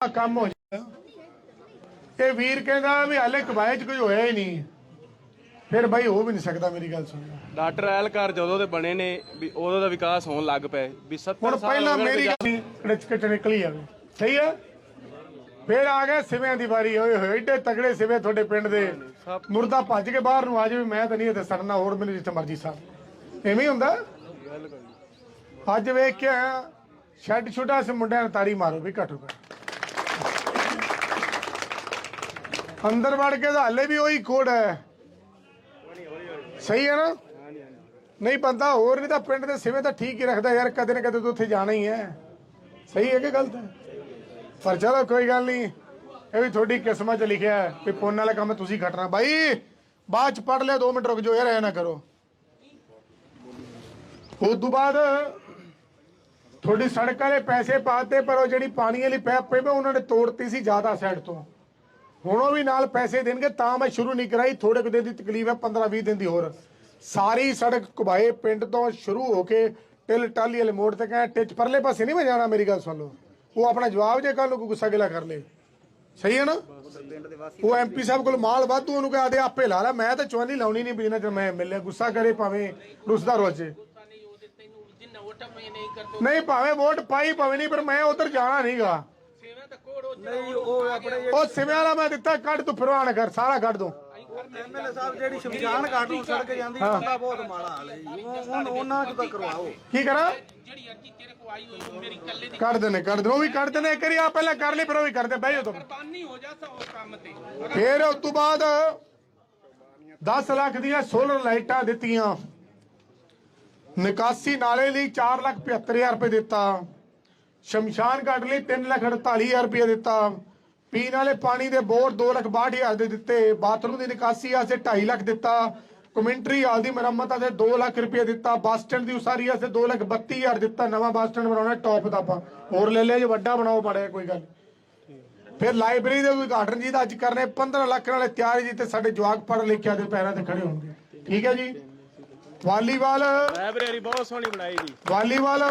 ਆ ਕੰਮ ਹੋ ਜਾਏਗਾ ਇਹ ਵੀਰ ਕਹਿੰਦਾ ਵੀ ਹਾਲੇ ਕਬਾਏ ਚ ਕੋਈ ਹੋਇਆ ਹੀ ਨਹੀਂ। ਫਿਰ ਬਾਈ ਹੋ ਵੀ ਨਹੀਂ ਸਕਦਾ ਮੇਰੀ ਗੱਲ ਸੁਣ ਡਾਕਟਰ ਐਲਕਾਰ ਜਦੋਂ ਦੇ ਬਣੇ ਨੇ ਵੀ ਉਦੋਂ ਦਾ ਵਿਕਾਸ ਹੋਣ ਲੱਗ ਪਿਆ। ਵੀ 70 ਹੁਣ ਸਾਲ ਪਹਿਲਾਂ ਹੋ ਗਏ ਮੇਰੀ ਗੱਲ ਕਿਚ ਨਿਕਲੀ ਜਾਵੇ ਸਹੀ ਹੈ ਫਿਰ ਆ ਗਏ ਸਿਵਿਆਂ ਦੀ ਵਾਰੀ। ਓਏ ਹੋਏ ਏਡੇ ਤਗੜੇ ਸਿਵੇ ਤੁਹਾਡੇ ਪਿੰਡ ਦੇ। ਮੁਰਦਾ ਭੱਜ ਕੇ ਬਾਹਰ ਨੂੰ ਆ ਜਾਵੇ ਮੈਂ ਤਾਂ ਨਹੀਂ ਇੱਥੇ ਸੜਨਾ। ਹੋਰ ਮੈਨੂੰ ਜਿੱਥੇ ਮਰਜ਼ੀ ਸਾਹਿਬ ਐਵੇਂ ਹੀ ਹੁੰਦਾ? ਅੱਜ ਵੇਖ ਕੇ ਛੱਡ ਛੁੱਟਾ ਸੇ ਮੁੰਡਿਆਂ ਨੂੰ ਤਾੜੀ ਮਾਰੋ ਵੀ ਘਟੋ ਘੱਟ। ਅੰਦਰ ਵੜ ਕੇ ਤਾਂ ਹਲੇ ਵੀ ਉਹੀ ਕੋਡ ਹੈ। ਸਹੀ ਹੈ ਨਾ? ਨਹੀਂ ਬੰਦਾ ਹੋਰ ਨਹੀਂ ਤਾਂ ਪਿੰਡ ਦੇ ਸਿਵੇਂ ਤਾਂ ਠੀਕ ਹੀ ਰੱਖਦਾ ਯਾਰ, ਕਦੇ ਨਾ ਕਦੇ ਤਾਂ ਉੱਥੇ ਜਾਣਾ ਹੀ ਹੈ। ਸਹੀ ਹੈ ਕਿ ਗਲਤ ਹੈ? ਪਰ ਚਲੋ ਕੋਈ ਗੱਲ ਨਹੀਂ, ਇਹ ਵੀ ਤੁਹਾਡੀ ਕਿਸਮਤ 'ਚ ਲਿਖਿਆ ਹੈ ਕਿ ਪੁੰਨ ਵਾਲਾ ਕੰਮ ਤੁਸੀਂ ਖਟਣਾ ਬਾਈ, ਬਾਅਦ ਚ ਪੜ ਲਿਆ 2 ਮਿੰਟ ਰੁਕ ਜਾਓ ਯਾਰ, ਐ ਨਾ ਕਰੋ। ਉਸ ਤੋਂ ਬਾਅਦ ਤੁਹਾਡੀ ਸੜਕਾਂ ਦੇ ਪੈਸੇ ਪਾਤੇ ਪਰ ਉਹ ਜਿਹੜੀ ਪਾਣੀ ਵਾਲੀ ਪੈਪ ਪਈ ਉਹਨਾਂ ਨੇ ਤੋੜਤੀ ਸੀ ਜ਼ਿਆਦਾ ਸਾਈਡ ਤੋਂ। ਹੁਣ ਉਹ ਵੀ ਨਾਲ ਪੈਸੇ ਦੇਣਗੇ ਤਾਂ ਮੈਂ ਸ਼ੁਰੂ ਨਹੀਂ ਕਰਾਈ। ਥੋੜੇ ਕੁ ਦਿਨ ਦੀ ਤਕਲੀਫ ਹੈ 15 20 ਦਿਨ ਦੀ ਹੋਰ। ਸਾਰੀ ਸੜਕ ਕੁਬਾਏ ਪਿੰਡ ਤੋਂ ਸ਼ੁਰੂ ਹੋ ਕੇ ਟਿਲ ਟਾਲੀ ਵਾਲੇ ਮੋੜ ਤੱਕ ਹੈ ਟਿਚ ਪਰਲੇ ਪਾਸੇ ਨਹੀਂ ਮੈਂ ਜਾਣਾ ਮੇਰੀ ਗੱਲ ਸੁਣ ਲਓ। ਉਹ ਆਪਣਾ ਜਵਾਬ ਜੇ ਕੱਲ ਨੂੰ ਕੋਈ ਗੁੱਸਾ ਗਿਲਾ ਕਰ ਲੇ। ਸਹੀ ਹੈ ਨਾ? ਉਹ ਐਮਪੀ ਸਾਹਿਬ ਕੋਲ ਮਾਲ ਵਾਧੂ ਉਹਨੂੰ ਕਹਾ ਦੇ ਆਪੇ ਲਾ ਲੈ ਮੈਂ ਤਾਂ ਚੁਆਨੀ ਲਾਉਣੀ ਨਹੀਂ ਬਿਨਾਂ ਚ ਮੈਂ ਮਿਲਿਆ ਗੁੱਸਾ ਕਰੇ ਭਾਵੇਂ ਰੁੱਸਦਾ ਰੋਜੇ ਨਹੀਂ ਭਾਵੇਂ ਵੋਟ ਪਾਈ ਭਾਵੇਂ ਨਹੀਂ ਪਰ ਮੈਂ ਉਧਰ ਜਾਣਾ ਨਹੀਂਗਾ ਨਹੀਂ ਉਹ ਆਪਣੇ ਉਹ ਸਿਵਿਆਂ ਵਾਲਾ ਮੈਂ ਦਿੱਤਾ ਕੱਢ ਤੂੰ ਫਿਰਵਾਨ ਕਰ ਸਾਰਾ ਕੱਢ ਦੂੰ ਐਮਐਲਏ ਸਾਹਿਬ ਜਿਹੜੀ ਸ਼ਮਸ਼ਾਨ ਘਾਟ ਨੂੰ ਸੜਕ ਜਾਂਦੀ ਉਹਦਾ ਬਹੁਤ ਮਾੜਾ ਹਾਲ ਹੈ ਜੀ। ਉਹ- ਹੁਣ ਉਹਨਾਂ ਚ ਤਾਂ ਕਰਵਾਓ। ਕੀ ਕਰਾਂ? ਜਿਹੜੀ ਅਰਜੀ ਤੇਰੇ ਕੋ ਆਈ ਹੋਈ ਉਹ ਮੇਰੀ ਕੱਲੇ ਦੀ ਕੱਢ ਦੇਣੇ ਕੱਢ ਦੇ ਉਹ ਵੀ ਕੱਢ ਦੇਣੇ ਕਰੀ ਆ ਪਹਿਲਾਂ ਕਰ ਲਈ ਫਿਰ ਉਹ ਵੀ ਕਰਦੇ ਬਹਿ ਜਾ ਤੂੰ। ਕੁਰਬਾਨੀ ਹੋ ਜਾਤਾ ਉਹ ਕੰਮ ਤੇ। ਫਿਰ ਉਸ ਤੋਂ ਬਾਅਦ 10 ਲੱਖ ਦੀਆਂ ਸੋਲਰ ਲਾਈਟਾਂ ਦਿੱਤੀਆਂ। ਨਿਕਾਸੀ ਨਾਲੇ ਲਈ 4 ਲੱਖ 75000 ਰੁਪਏ ਦਿੱਤਾ। ਸ਼ਮਸ਼ਾਨ ਘਾਟ ਲਈ 3 ਲੱਖ 48000 ਰੁਪਏ ਦਿੱਤਾ। ਪੀਣ ਵਾਲੇ ਪਾਣੀ ਦੇ ਬੋਰ 2 ਲੱਖ 62000 ਦੇ ਦਿੱਤੇ। ਬਾਥਰੂਮ ਦੀ ਨਿਕਾਸੀ ਵਾਸਤੇ 2.5 ਲੱਖ ਦਿੱਤਾ। ਕਮੈਂਟਰੀ ਹਾਲ ਦੀ ਮੁਰੰਮਤ ਵਾਸਤੇ 2 ਲੱਖ ਰੁਪਏ ਦਿੱਤਾ। ਬੱਸ ਸਟੈਂਡ ਦੀ ਉਸਾਰੀ ਵਾਸਤੇ 2 ਲੱਖ 32000 ਦਿੱਤਾ। ਨਵਾਂ ਬੱਸ ਸਟੈਂਡ ਬਣਾਉਣਾ ਟੌਪ ਦਾ ਆਪਾਂ। ਹੋਰ ਲੈ ਲਿਆ ਜੇ ਵੱਡਾ ਬਣਾਓ ਪੜਿਆ ਕੋਈ ਗੱਲ ਫਿਰ ਲਾਇਬ੍ਰੇਰੀ ਦੇ ਉਦਘਾਟਨ ਜੀ ਦਾ ਅੱਜ ਕਰਨੇ 15 ਲੱਖ ਨਾਲੇ ਤਿਆਰੀ ਜੀ ਤੇ ਸਾਡੇ ਜਵਾਕ ਪੜ੍ਹ ਲਿਖਿਆ ਦੇ ਪੈਰਾਂ ਤੇ ਖੜੇ ਹੋਣਗੇ। ਠੀਕ ਹੈ ਜੀ? ਵਾਲੀਬਾਲ ਲਾਇਬ੍ਰੇਰੀ ਬਹੁਤ ਸੋਹਣੀ ਬਣਾਈ ਜੀ। ਵਾਲੀਬਾਲ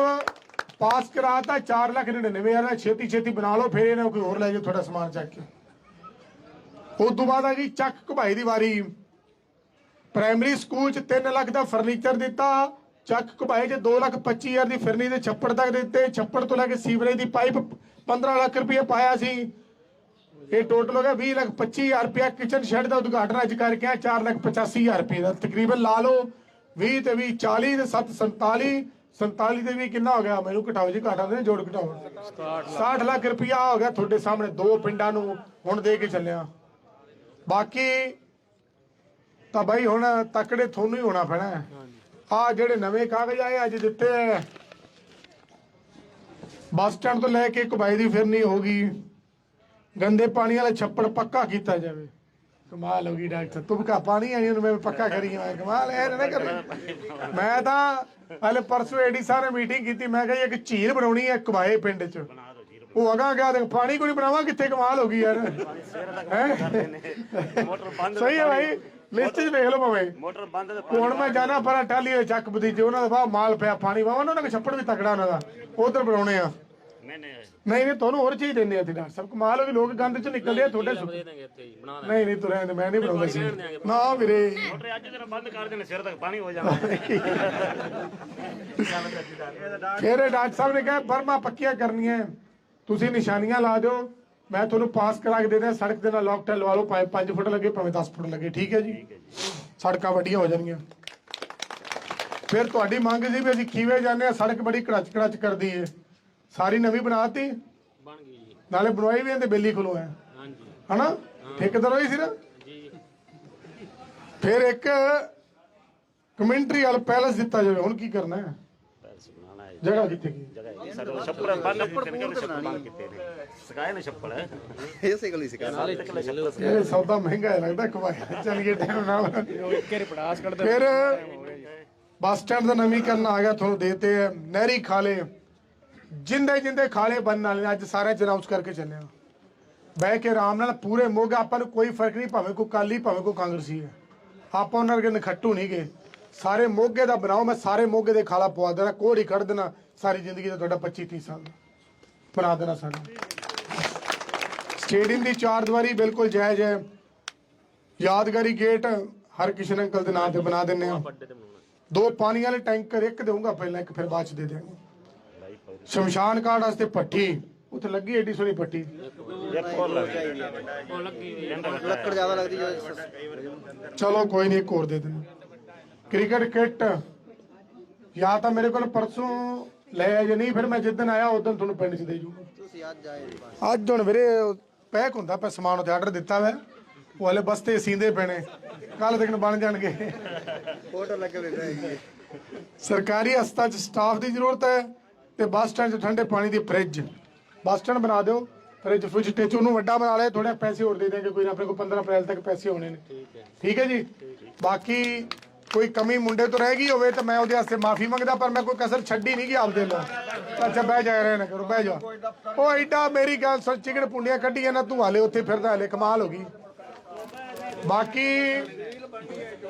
ਪਾਸ ਕਰਾਤਾ 4 ਲੱਖ 99 ਹਜ਼ਾਰ ਛੇਤੀ ਛੇਤੀ ਬਣਾ ਲਓ, ਫਿਰ ਇਹਨਾਂ ਕੋਈ ਹੋਰ ਲੈ ਜਾਓ ਤੁਹਾਡਾ ਸਮਾਨ ਚੱਕ ਕੇ। ਉਸ ਤੋਂ ਬਾਅਦ ਆ ਗਈ ਚੱਕ ਘੁਬਾਈ ਦੀ ਵਾਰੀ। ਪ੍ਰਾਇਮਰੀ ਸਕੂਲ ਚ 3 ਲੱਖ ਦਾ ਫਰਨੀਚਰ ਦਿੱਤਾ, ਚੱਕ ਘੁਬਾਈ ਚ 2 ਲੱਖ 25 ਹਜ਼ਾਰ ਦੀ ਫਿਰਨੀ ਦੇ ਛੱਪੜ ਤੱਕ ਦਿੱਤੇ, ਛੱਪੜ ਤੋਂ ਲੈ ਕੇ ਸੀਵਰੇਜ ਦੀ ਪਾਈਪ 15 ਲੱਖ ਰੁਪਏ ਪਾਇਆ ਸੀ। ਇਹ ਟੋਟਲ ਹੋ ਗਿਆ 20 ਲੱਖ 25 ਹਜ਼ਾਰ ਰੁਪਏ ਕਿਚਨ ਸ਼ੈੱਡ ਦਾ ਉਦਘਾਟਨ ਅੱਜ ਕਰਕੇ ਆ 4 ਲੱਖ 85 ਹਜ਼ਾਰ ਰੁਪਏ ਦਾ। ਤਕਰੀਬਨ ਲਾ ਲਓ 20 ਤੇ 20 40 ਤੇ 7 47 47 ਦੇ ਵੀ ਕਿੰਨਾ ਹੋ ਗਿਆ? ਮੈਨੂੰ ਘਟਾਓ ਜੀ, ਘਾਟਾ ਦੇ ਜੋੜ ਘਟਾਓ। 60 ਲੱਖ ਰੁਪਇਆ ਹੋ ਗਿਆ ਤੁਹਾਡੇ ਸਾਹਮਣੇ, ਦੋ ਪਿੰਡਾਂ ਨੂੰ ਹੁਣ ਦੇ ਕੇ ਚੱਲਿਆ। ਬਾਕੀ ਤਾਂ ਬਾਈ ਹੁਣ ਤਕੜੇ ਤੁਹਾਨੂੰ ਹੀ ਹੋਣਾ ਪੈਣਾ ਆ ਜਿਹੜੇ ਨਵੇਂ ਕਾਗਜ਼ ਆਏ, ਅੱਜ ਦਿੱਤੇ ਆ ਬੱਸ ਸਟੈਂਡ ਤੋਂ ਲੈ ਕੇ ਕਬਾਈ ਦੀ ਫਿਰਨੀ ਹੋ ਗਈ। ਗੰਦੇ ਪਾਣੀ ਵਾਲਾ ਛੱਪੜ ਪੱਕਾ ਕੀਤਾ ਜਾਵੇ। ਕਮਾਲ ਹੋ ਗਈ ਡਾਕਟਰ, ਤੂੰ ਪਾਣੀ ਆਈ ਨੂੰ ਮੈਂ ਪੱਕਾ ਕਰੀ ਮੈਂ ਕਮਾਲ ਐ, ਨਾ ਕਰ। ਮੈਂ ਤਾਂ ਹਲੇ ਪਰਸੋਂ ਏਡੀ ਸਾਰੇ ਮੀਟਿੰਗ ਕੀਤੀ, ਮੈਂ ਕਿਹਾ ਇੱਕ ਝੀਲ ਬਣਾਉਣੀ ਹੈ ਕਬਾਏ ਪਿੰਡ ਚ। ਉਹ ਅਗਾ ਗਿਆ ਪਾਣੀ ਕੋਈ ਬਣਾਵਾ, ਕਿੱਥੇ ਕਮਾਲ ਹੋ ਗਈ ਯਾਰ। ਸਹੀ ਹੈ ਭਾਈ, ਲਿਸਟ 'ਚ ਵੇਖ ਲਓ ਭਾਵੇਂ। ਮੋਟਰ ਬੰਦ ਤੇ ਹੁਣ ਮੈਂ ਜਾਣਾ, ਪਰ ਟਾਲੀ ਦੇ ਚੱਕ ਬਦੀਜੇ ਉਹਨਾਂ ਦਾ ਬਾਹ ਮਾਲ ਪਿਆ, ਪਾਣੀ ਵਾ ਉਹਨਾਂ ਦਾ ਛੱਪੜ ਵੀ ਤਕੜਾ ਉਹਨਾਂ ਦਾ, ਉਧਰ ਬਣਾਉਣੇ ਆ। ਨਹੀਂ ਨਹੀਂ। ਨਹੀਂ ਨਹੀਂ ਤੁਹਾਨੂੰ ਹੋਰ ਚੀਜ਼ ਦਿੰਦੇ ਆ ਤੇ ਡਾਕਟਰ ਸਾਹਿਬ। ਕਮਾਲ ਹੋ ਗਈ ਲੋਕ ਗੰਦ ਚ ਨਿਕਲਦੇ ਆ ਤੁਹਾਡੇ ਸੁੱਕ ਨਹੀਂ ਨਹੀਂ ਤੁਰੇ ਮੈਂ ਨਹੀਂ ਬਣਾਉਂਦਾ ਸੀ। ਨਾ ਵੀਰੇ। ਮੋਟਰ ਅੱਜ ਦਿਨ ਬੰਦ ਕਰ ਦੇਣੇ ਸਿਰ ਤੱਕ ਪਾਣੀ ਹੋ ਜਾਣਾ। ਫਿਰ ਡਾਕਟਰ ਸਾਹਿਬ ਨੇ ਕਿਹਾ ਬਰਮਾ ਪੱਕੀਆਂ ਕਰਨੀਆਂ ਤੁਸੀਂ ਨਿਸ਼ਾਨੀਆਂ ਲਾ ਦਿਓ। ਮੈਂ ਤੁਹਾਨੂੰ ਪਾਸ ਕਰਾ ਕੇ ਦੇ ਦਿਆਂ ਸੜਕ ਦੇ ਨਾਲ ਲੋਕਟਲ ਲਵਾ ਲਓ ਭਾਵੇਂ 5 ਫੁੱਟ ਲੱਗੇ ਭਾਵੇਂ 10 ਫੁੱਟ ਲੱਗੇ ਠੀਕ ਹੈ ਜੀ? ਸੜਕਾਂ ਵੱਡੀਆਂ ਹੋ ਜਾਣਗੀਆਂ। ਫਿਰ ਤੁਹਾਡੀ ਮੰਗ ਸੀ ਵੀ ਅਸੀਂ ਖੀਵੇ ਜਾਂਦੇ ਆ ਸੜਕ ਬੜੀ ਕੜਚ ਕੜਚ ਕਰਦੀ ਏ ਸਾਰੀ ਨਵੀਂ ਬਣਾਤੀ। ਬਣ ਗਈ ਜੀ। ਨਾਲੇ ਬਣਵਾਈ ਵੀ ਇਹਦੇ ਬੇਲੀ ਖਲੋ ਹੈ। ਹਾਂਜੀ। ਹਨਾ? ਠੇਕੇਦਾਰ ਹੋਈ ਸੀ ਨਾ? ਜੀ। ਫਿਰ ਇੱਕ ਕਮੈਂਟਰੀ ਵਾਲਾ ਪੈਲਸ ਦਿੱਤਾ ਜਾਵੇ। ਹੁਣ ਕੀ ਕਰਨਾ ਹੈ? ਹੈ ਜਗ੍ਹਾ ਕਿੱਥੇ ਕੀ? ਜਗ੍ਹਾ ਹੈ ਸਾਡੇ ਛੱਪੜ ਬੰਦ ਕੀਤੇ ਨੇ ਕਿਹੜੇ ਛੱਪੜ ਕੀਤੇ ਨੇ ਛੱਪੜ? ਇਸੇ ਗਲੀ ਸਿਕਾ ਇਹ ਸੌਦਾ ਮਹਿੰਗਾ ਹੈ ਲੱਗਦਾ ਕਮਾਈ ਚੱਲ ਗਿਆ ਟਾਈਮ ਨਾਲ। ਇੱਕੇ ਰਿਪੜਾਸ ਕੱਢਦੇ ਫਿਰ ਬੱਸ ਸਟੈਂਡ ਦਾ ਨਵੀਕਰਨ ਆ ਗਿਆ ਤੁਹਾਨੂੰ ਦੇਤੇ ਆ ਨਹਿਰੀ ਖਾਲੇ। ਜਿੰਦੇ ਜਿੰਦੇ ਖਾਲੇ ਬਣਨ ਵਾਲੇ ਨੇ, ਅੱਜ ਸਾਰਿਆਂ ਚ ਅਨਾਉਂਸ ਕਰਕੇ ਚੱਲਿਆ ਬਹਿ ਕੇ ਆਰਾਮ ਨਾਲ ਪੂਰੇ ਮੋਗਾ ਆਪਾਂ ਨੂੰ ਕੋਈ ਫ਼ਰਕ ਨਹੀਂ ਭਾਵੇਂ ਕੋਈ ਕਾਲੀ ਭਾਵੇਂ ਕੋਈ ਕਾਂਗਰਸੀ ਹੈ। ਆਪਾਂ ਉਹਨਾਂ ਵਰਗੇ ਨਖੱਟੂ ਨਹੀਂ ਗਏ। ਸਾਰੇ ਮੋਗੇ ਦਾ ਬਣਾਓ ਮੈਂ ਸਾਰੇ ਮੋਗੇ ਦੇ ਖਾਲਾ ਪਵਾ ਦੇਣਾ ਕੋੜ ਕੱਢ ਦੇਣਾ ਸਾਰੀ ਜ਼ਿੰਦਗੀ ਦਾ ਤੁਹਾਡਾ 25 30 ਸਾਲ ਦਾ। ਬਣਾ ਦੇਣਾ ਸਾਨੂੰ ਸਟੇਡੀਅਮ ਦੀ ਚਾਰ ਦੀਵਾਰੀ ਬਿਲਕੁਲ ਜਾਇਜ਼ ਹੈ। ਯਾਦਗਾਰੀ ਗੇਟ ਹਰ ਕਿਸ਼ਨ ਅੰਕਲ ਦੇ ਨਾਂ ਤੇ ਬਣਾ ਦਿੰਨੇ ਆ ਦੋ ਪਾਣੀ ਵਾਲੇ ਟੈਂਕਰ ਇੱਕ ਦੇਵਾਂਗਾ ਪਹਿਲਾਂ ਇੱਕ ਫਿਰ ਬਾਅਦ ਚ ਦੇ ਦਿਆਂਗੇ। ਸ਼ਮਸ਼ਾਨ ਘਾਟ ਵਾਸਤੇ ਭੱਠੀ ਉੱਥੇ ਲੱਗੀ ਏਡੀ ਸੋਹਣੀ ਲੱਕੜ ਜ਼ਿਆਦਾ ਲੱਗਦੀ ਜਦੋਂ ਚਲੋ ਕੋਈ ਨਹੀਂ ਇੱਕ ਹੋਰ ਦੇ ਦਿੰਦੇ। Cricket kit. ਜਾਂ ਤਾਂ ਮੇਰੇ ਕੋਲ ਪਰਸੋਂ ਲੈ ਆ ਜੇ ਨਹੀਂ ਫਿਰ ਮੈਂ ਜਿੱਦਣ ਆਇਆ ਉਦੋਂ ਤੁਹਾਨੂੰ ਪਿੰਡ 'ਚ ਦੇ ਜੂਗਾ। ਤੁਸੀਂ ਅੱਜ ਆਏ ਜੀ ਬਸ। ਅੱਜ ਹੁਣ ਵੀਰੇ ਪੈਕ ਹੁੰਦਾ ਪਿਆ ਸਮਾਨ ਉੱਤੇ ਆਰਡਰ ਦਿੱਤਾ ਵਾ। ਉਹ ਹਲੇ ਬਸਤੇ ਸੀਂਦੇ ਪੈਣੇ। ਕੱਲ ਤੱਕ ਬਣ ਜਾਣਗੇ। ਫੋਟੋ ਲੱਗੇ ਜੀ ਸਰਕਾਰੀ ਹਸਪਤਾਲ 'ਚ ਸਟਾਫ ਦੀ ਜ਼ਰੂਰਤ ਹੈ। ਤੇ ਬੱਸ ਸਟੈਂਡ 'ਚ ਠੰਡੇ ਪਾਣੀ ਦੀ ਫ੍ਰਿਜ। ਬੱਸ ਸਟੈਂਡ ਬਣਾ ਦਿਓ ਫ੍ਰਿਜ ਫ੍ਰਿਜ ਟੇਚ ਉਹਨੂੰ ਵੱਡਾ ਬਣਾ ਲਿਆ ਥੋੜੇ ਪੈਸੇ ਹੋਰ ਦੇ ਦੇਣਗੇ ਕੋਈ ਨਾ ਆਪਣੇ ਕੋਲ 15 ਅਪ੍ਰੈਲ ਤੱਕ ਪੈਸੇ ਹੋਣੇ ਨੇ। ਠੀਕ ਹੈ। ਜੀ? ਬਾਕੀ ਕੋਈ ਕਮੀ ਮੁੰਡੇ ਤੋਂ ਰਹਿ ਗਈ ਹੋਵੇ ਤਾਂ ਮੈਂ ਉਹਦੇ ਵਾਸਤੇ ਮਾਫੀ ਮੰਗਦਾ ਪਰ ਮੈਂ ਕੋਈ ਕਸਰ ਛੱਡੀ ਨਹੀਂ ਕਿ ਆਪਦੇ ਲੋ ਅੱਛਾ ਬਹਿ ਜਾ ਰਹੇ ਨਾ ਕਰੋ ਬਹਿ ਜਾ। ਉਹ ਐਡਾ ਮੇਰੀ ਗੱਲ ਸੁਣ ਚਿਕੜ ਪੁੰਡੀਆਂ ਕੱਢੀਆਂ ਨਾ ਤੂੰ ਹਾਲੇ ਉੱਥੇ ਫਿਰਦਾ ਹਲੇ ਕਮਾਲ ਹੋ ਗਈ। ਬਾਕੀ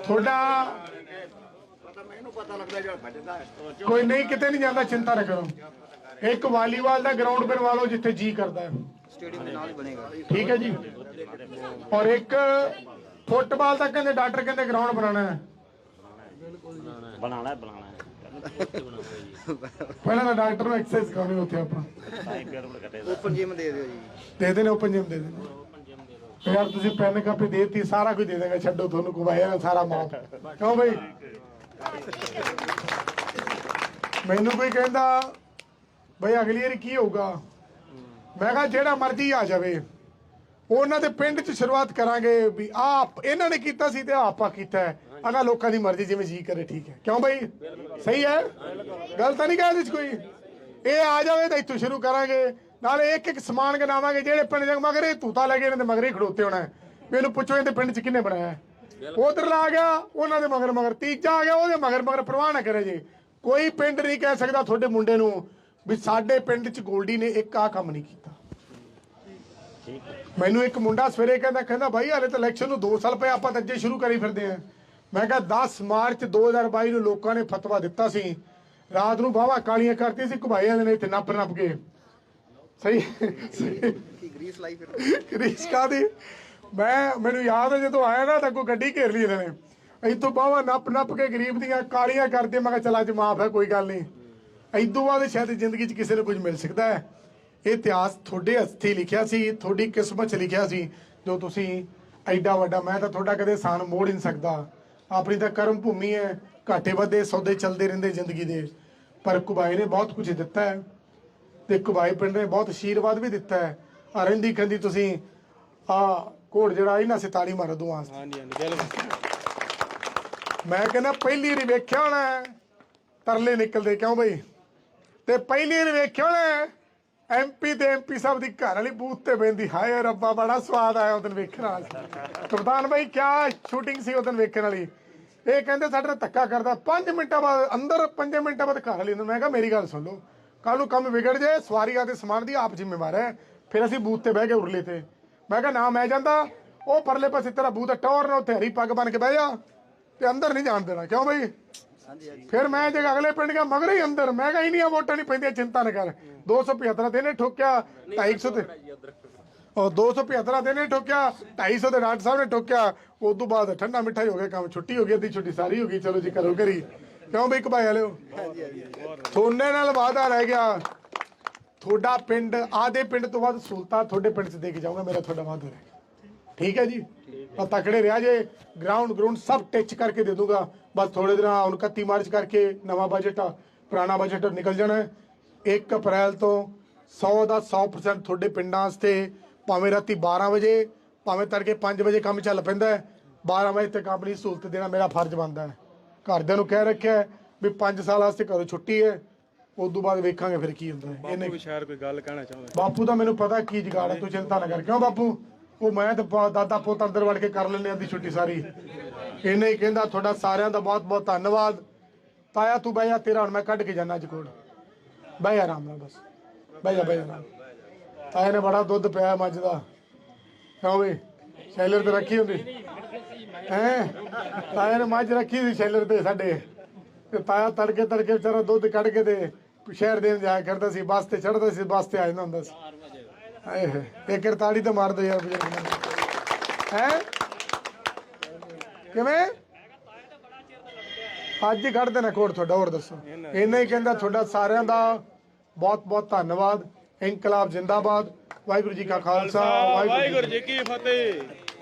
ਤੁਹਾਡਾ ਕੋਈ ਨਹੀਂ ਕਿਤੇ ਨਹੀਂ ਜਾਂਦਾ ਚਿੰਤਾ ਨਾ ਕਰੋ। ਇੱਕ ਵਾਲੀਬਾਲ ਦਾ ਗਰਾਊਂਡ ਬਣਵਾ ਲਓ ਜਿੱਥੇ ਜੀ ਕਰਦਾ ਹੈ। ਸਟੇਡੀਅਮ ਦੇ ਨਾਲ ਹੀ ਬਣੇਗਾ। ਠੀਕ ਹੈ ਜੀ। ਔਰ ਇੱਕ ਫੁੱਟਬਾਲ ਦਾ ਕਹਿੰਦੇ ਡਾਕਟਰ ਕਹਿੰਦੇ ਗਰਾਊਂਡ ਬਣਾਉਣਾ ਹੈ। ਬਣਾਣਾ ਬਣਾਣਾ ਪਹਿਲਾਂ ਤਾਂ ਡਾਕਟਰ ਨੂੰ ਐਕਸਰਸਾਈਜ਼ ਕਰਾਉਣੀ ਉੱਥੇ ਆਪਾਂ। ਹੀ ਓਪਨ ਜਿਮ ਦੇ। ਦਿਓ ਜੀ। ਦੇ ਦੇਣੇ ਓਪਨ ਜਿਮ ਦੇ ਦੇਣੇ। ਯਾਰ ਤੁਸੀਂ ਪੈਨ ਕਾਪੀ ਦੇਤੀ ਸਾਰਾ ਕੁਝ ਦੇ ਦੇਗਾ ਛੱਡੋ ਤੁਹਾਨੂੰ ਕੁਵਾਇਆ ਨਾ ਸਾਰਾ ਮਾਫ ਕਿਉਂ ਬਈ? ਮੈਨੂੰ ਕੋਈ ਕਹਿੰਦਾ, ਬਈ ਅਗਲੀ ਵਾਰੀ ਕੀ ਹੋਊਗਾ? ਮੈਂ ਕਿਹਾ, ਜਿਹੜਾ ਮਰਜ਼ੀ ਆ ਜਾਵੇ। ਉਹਨਾਂ ਦੇ ਪਿੰਡ 'ਚ ਸ਼ੁਰੂਆਤ ਕਰਾਂਗੇ ਵੀ ਆਪ, ਇਹਨਾਂ ਨੇ ਕੀਤਾ ਸੀ ਤੇ ਆਪਾਂ ਕੀਤਾ ਅਗਾ ਲੋਕਾਂ ਦੀ ਮਰਜ਼ੀ ਜਿਵੇਂ ਜੀ ਕਰੇ, ਠੀਕ ਹੈ। ਕਿਉਂ ਬਈ? ਸਹੀ ਹੈ? ਗੱਲ ਤਾਂ ਨਹੀਂ ਕਹਿੰਦੇ ਚ ਕੋਈ। ਇਹ ਆ ਜਾਵੇ ਤਾਂ ਇੱਥੋਂ ਸ਼ੁਰੂ ਕਰਾਂਗੇ। ਨਾਲੇ ਇੱਕ ਇੱਕ ਸਮਾਨ ਗਨਾਵਾਂਗੇ ਜਿਹੜੇ ਪਿੰਡ ਦੇ ਮਗਰ ਤੂਤਾ ਲੈ ਕੇ ਇਹਨਾਂ ਦੇ ਮਗਰ ਖੜੋਤੇ ਹੋਣਾ ਹੈ। ਮੈਨੂੰ ਪੁੱਛੋ, ਇਹਦੇ ਪਿੰਡ 'ਚ ਕਿੰਨੇ ਬਣਾਇਆ ਉਧਰ ਲਾ ਗਿਆ ਉਹਨਾਂ ਦੇ ਮਗਰ ਮਗਰ। ਤੀਜਾ ਆ ਗਿਆ ਉਹਦੇ ਮਗਰ ਮਗਰ ਪ੍ਰਵਾਹ ਨਾ ਕਰੇ ਜੀ। ਕੋਈ ਪਿੰਡ ਨਹੀਂ ਕਹਿ ਸਕਦਾ ਤੁਹਾਡੇ ਮੁੰਡੇ ਨੂੰ ਵੀ ਸਾਡੇ ਪਿੰਡ 'ਚ ਗੋਲਡੀ ਨੇ ਇੱਕ ਆ ਕੰਮ ਨਹੀਂ ਕੀਤਾ। ਮੈਨੂੰ ਇੱਕ ਮੁੰਡਾ ਸਵੇਰੇ ਕਹਿੰਦਾ ਕਹਿੰਦਾ ਭਾਈ ਹਾਲੇ ਤਾਂ ਇਲੈਕਸ਼ਨ ਨੂੰ 2 ਸਾਲ ਪਏ ਆਪਾਂ ਤਾਂ ਅੱਜੇ ਸ਼ੁਰੂ ਕਰੀ ਫਿਰਦੇ ਆਂ ਮੈਂ ਕਿਹਾ 10 ਮਾਰਚ 2022 ਨੂੰ ਲੋਕਾਂ ਨੇ ਫਤਵਾ ਦਿੱਤਾ ਸੀ। ਰਾਤ ਨੂੰ ਬਾਵਾ ਕਾਲੀਆਂ ਕਰਤੀ ਸੀ ਘੁਬਾਈਆਂ ਦੇ ਨੇ ਇੱਥੇ ਨੱਪ ਨੱਪ ਕੇ। ਸਹੀ ਗਰੀਸ ਲਾਈ ਫਿਰ ਰੀਸ ਕਾਦੀ ਮੈਂ, ਮੈਨੂੰ ਯਾਦ ਹੈ ਜਦੋਂ ਆਇਆ ਨਾ ਤਾਂ ਕੋਈ ਗੱਡੀ ਘੇਰ ਲਈ ਇਹਨਾਂ ਨੇ। ਇਤੋਂ ਬਾਵਾ ਨੱਪ ਨੱਪ ਕੇ ਗਰੀਬ ਦੀਆਂ ਕਾਲੀਆਂ ਕਰਦੇ, ਮੈਂ ਕਿਹਾ ਚਲ ਅੱਜ ਮਾਫ ਹੈ, ਕੋਈ ਗੱਲ ਨਹੀਂ। ਇਦੋਂ ਬਾਅਦ ਸ਼ਾਇਦ ਜ਼ਿੰਦਗੀ 'ਚ ਕਿਸੇ ਨੂੰ ਕੁਝ ਮਿਲ ਸਕਦਾ ਹੈ। ਇਹ ਇਤਿਹਾਸ ਤੁਹਾਡੇ ਹੱਥੀ ਲਿਖਿਆ ਸੀ, ਤੁਹਾਡੀ ਕਿਸਮਤ 'ਚ ਲਿਖਿਆ ਸੀ। ਜੋ ਤੁਸੀਂ ਐਡਾ ਵੱਡਾ, ਮੈਂ ਤਾਂ ਤੁਹਾਡਾ ਕਦੇ ਸਾਨ ਮੋੜ ਹੀ ਨਹੀਂ ਸਕਦਾ। ਆਪਣੀ ਤਾਂ ਕਰਮ ਭੂਮੀ ਹੈ, ਘਾਟੇ ਵੱਧੇ, ਸੌਦੇ ਚੱਲਦੇ ਰਹਿੰਦੇ ਜ਼ਿੰਦਗੀ ਦੇ। ਪਰ ਕੁਬਾਈ ਨੇ ਬਹੁਤ ਕੁਝ ਦਿੱਤਾ ਹੈ ਤੇ ਕੁਬਾਈ ਪਿੰਡ ਨੇ ਬਹੁਤ ਆਸ਼ੀਰਵਾਦ ਵੀ ਦਿੱਤਾ ਹੈ। ਆ ਰਹਿੰਦੀ ਖੰਦੀ ਤੁਸੀਂ ਆ ਕੋੜ ਜਿਹੜਾ ਇਹਨਾਂ ਸੇ ਤਾੜੀ ਮਾਰ ਦੋ ਆਸ ਹਾਂਜੀ ਹਾਂਜੀ ਬਿਲਕੁਲ। ਮੈਂ ਕਹਿੰਦਾ ਪਹਿਲੀ ਵਾਰੀ ਵੇਖਿਆ ਹੋਣਾ ਤਰਲੇ ਨਿਕਲਦੇ ਕਿਉਂ ਬਈ? ਤੇ ਪਹਿਲੀ ਵਾਰੀ ਵੇਖਿਆ ਹੋਣਾ ਐਮਪੀ ਤੇ ਐਮਪੀ ਸਾਹਿਬ ਦੀ ਘਰ ਵਾਲੀ ਬੂਥ ਤੇ ਬੈੰਦੀ ਹਾਏ ਰੱਬਾ ਬੜਾ ਸਵਾਦ ਆਇਆ ਉਦੋਂ ਵੇਖਣ ਵਾਲਾ ਕਪਤਾਨ ਬਾਈ ਕਿਆ ਸ਼ੂਟਿੰਗ ਸੀ ਉਦੋਂ ਵੇਖਣ ਵਾਲੀ। ਇਹ ਕਹਿੰਦੇ ਸਾਡੇ ਨਾਲ ਧੱਕਾ ਕਰਦਾ 5 ਮਿੰਟਾਂ ਬਾਅਦ ਅੰਦਰ 5 ਮਿੰਟਾਂ ਬਾਅਦ ਘਰ ਵਾਲੀ ਨੂੰ ਮੈਂ ਕਿਹਾ ਮੇਰੀ ਗੱਲ ਸੁਣ ਲਓ। ਕੱਲ ਨੂੰ ਕੰਮ ਵਿਗੜ ਜੇ ਸਵਾਰੀਆਂ ਤੇ ਸਮਾਨ ਦੀ ਆਪ ਜ਼ਿੰਮੇਵਾਰ ਹੈ। ਫਿਰ ਅਸੀਂ ਬੂਥ ਤੇ ਬਹਿ ਕੇ ਉਰਲੇ ਤੇ। ਮੈਂ ਕਿਹਾ ਨਾ ਮੈਂ ਜਾਂਦਾ। ਉਹ ਪਰਲੇ ਪਾਸੇ ਤੇਰਾ ਹੈ, ਟੌਰ ਨਾਲ ਉੱਥੇ ਹਰੀ ਪੱਗ ਬਣ ਕੇ ਬਹਿ ਜਾ ਤੇ ਅੰਦਰ ਨਹੀਂ ਜਾਣ ਦੇਣਾ। ਕਿਉਂ ਬਈ? ਫਿਰ ਮੈਂ ਜੇ ਅਗਲੇ ਪਿੰਡ ਗਿਆ ਮਗਰ ਹੀ ਅੰਦਰ। ਮੈਂ ਕਿਹਾ ਇੰਨੀਆਂ ਵੋਟਾਂ ਨਹੀਂ ਪੈਂਦੀਆਂ ਚਿੰਤਾ ਨਾ ਕਰ। 275 ਤੇ ਇਹਨੇ ਠੋਕਿਆ 250 ਤੇ ਉਹ 275 ਤੇ ਇਹਨੇ ਠੋਕਿਆ 250 ਤੇ ਡਾਕਟਰ ਸਾਹਿਬ ਨੇ ਠੋਕਿਆ। ਉਸ ਤੋਂ ਬਾਅਦ ਠੰਡਾ ਮਿੱਠਾ ਹੀ ਹੋ ਗਿਆ ਕੰਮ ਛੁੱਟੀ ਹੋ ਗਈ ਅੱਧੀ ਛੁੱਟੀ ਸਾਰੀ ਹੋ ਗਈ। ਚਲੋ ਜੀ ਕਰੋ ਕਰੀ ਕਿਉਂ ਬਈ ਕਬਾਈ ਵਾਲਿਓ? ਥੋਨੇ ਨਾਲ ਵਾਦਾ ਰਹਿ ਗਿਆ। ਤੁਹਾਡਾ ਪਿੰਡ, ਆਦੇ ਪਿੰਡ ਤੋਂ ਬਾਅਦ ਸੁਲਤਾ ਤੁਹਾਡੇ ਪਿੰਡ 'ਚ ਦੇ ਕੇ ਜਾਊਂਗਾ, ਮੇਰਾ ਤੁਹਾਡਾ ਵਾਦਾ ਹੈ। ਠੀਕ ਹੈ ਜੀ? ਆ ਤਕੜੇ ਰਿਹਾ ਜੇ ਗਰਾਊਂਡ ਗਰਾਊਂਡ ਸਭ ਟਿਚ ਕਰਕੇ ਦੇ ਦੂੰਗਾ ਬਸ ਥੋੜੇ ਦਿਨਾਂ, ਹੁਣ 31 ਮਾਰਚ ਕਰਕੇ ਨਵਾਂ ਬਜਟ ਆ, ਪੁਰਾਣਾ ਬਜਟ ਨਿਕਲ ਜਾਣਾ ਹੈ। 1 ਅਪ੍ਰੈਲ ਤੋਂ 100 ਦਾ 100% ਤੁਹਾਡੇ ਪਿੰਡਾਂ ਵਾਸਤੇ, ਭਾਵੇਂ ਰਾਤੀ 12 ਵਜੇ, ਭਾਵੇਂ ਤੜਕੇ 5 ਵਜੇ ਕੰਮ ਚੱਲ ਪੈਂਦਾ ਹੈ 12 ਵਜੇ ਤੱਕ ਆਪਣੀ ਸਹੂਲਤ ਦੇਣਾ ਮੇਰਾ ਫਰਜ਼ ਬਣਦਾ ਹੈ। ਘਰਦਿਆਂ ਨੂੰ ਕਹਿ ਰੱਖਿਆ ਵੀ 5 ਸਾਲ ਵਾਸਤੇ ਘਰੋਂ ਛੁੱਟੀ ਹੈ ਉਸ ਤੋਂ ਬਾਅਦ ਵੇਖਾਂਗੇ ਫਿਰ ਕੀ ਹੁੰਦਾ ਹੈ। ਇਹਨੇ ਬਾਪੂ ਵੀ ਸ਼ਾਇਦ ਕੋਈ ਗੱਲ ਕਹਿਣਾ ਚਾਹੁੰਦਾ? ਬਾਪੂ ਦਾ ਮੈਨੂੰ ਪਤਾ ਕੀ ਜਗਾੜ ਹੈ ਤੂੰ ਚਿੰਤਾ ਨਾ ਕਰ। ਕਿਉਂ ਬਾਪੂ? ਉਹ ਮੈਂ ਤੇ ਪਾ- ਦਾਦਾ ਪੁੱਤ ਅੰਦਰ ਵੜ ਕੇ ਕਰ ਲੈਣੇ ਅੱਧੀ ਛੁੱਟੀ ਸਾਰੀ। ਇਹਨੇ ਹੀ ਕਹਿੰਦਾ ਤੁਹਾਡਾ ਸਾਰਿਆਂ ਦਾ ਬਹੁਤ ਬਹੁਤ ਧੰਨਵਾਦ। ਤਾਇਆ ਤੂੰ ਬਹਿ ਜਾ ਤੇਰਾ ਹੁਣ ਮੈਂ ਕੱਢ ਕੇ ਜਾਣਾ ਅੱਜ ਕੋਲ। ਬਹਿ ਜਾ ਆਰਾਮ ਨਾਲ ਬਸ। ਬਹਿ ਜਾ ਬਹਿ ਜਾ ਤਾਇਆ ਨੇ ਬੜਾ ਦੁੱਧ ਪਿਆ ਮੱਝ ਦਾ। ਕਿਉਂ ਵੀ ਸ਼ੈਲਰ ਤੇ ਰੱਖੀ ਹੁੰਦੀ। ਹੈ? ਤਾਇਆ ਨੇ ਮੱਝ ਰੱਖੀ ਸੀ ਸ਼ੈਲਰ ਤੇ ਸਾਡੇ। ਤੇ ਤਾਇਆ ਤੜਕੇ ਤੜਕੇ ਵਿਚਾਰਾ ਦੁੱਧ ਕੱਢ ਕੇ ਤੇ ਸ਼ਹਿਰ ਦੇਣ ਜਾਇਆ ਕਰਦਾ ਸੀ, ਬੱਸ ਤੇ ਚੜਦਾ ਸੀ, ਬੱਸ ਤੇ ਆ ਜਾਂਦਾ ਹੁੰਦਾ ਸੀ। ਹਾਏ ਹਾਏ ਇਹ ਕਿਰਤਾੜੀ ਤਾਂ ਮਾਰ ਦੋ ਯਾਰ ਬਜ਼ੁਰਗ ਹੈ? ਕਿਵੇਂ? ਅੱਜ ਹੀ ਕੱਢ ਦੇਣਾ ਕੋਡ ਤੁਹਾਡਾ, ਹੋਰ ਦੱਸੋ। ਇੰਨਾ ਹੀ ਕਹਿੰਦਾ ਤੁਹਾਡਾ ਸਾਰਿਆਂ ਦਾ ਬਹੁਤ ਬਹੁਤ ਧੰਨਵਾਦ। ਇਨਕਲਾਬ ਜਿੰਦਾਬਾਦ। ਵਾਹਿਗੁਰੂ ਜੀ ਕਾ ਖਾਲਸਾ, ਵਾਹਿਗੁਰੂ ਜੀ ਕੀ ਫਤਿਹ।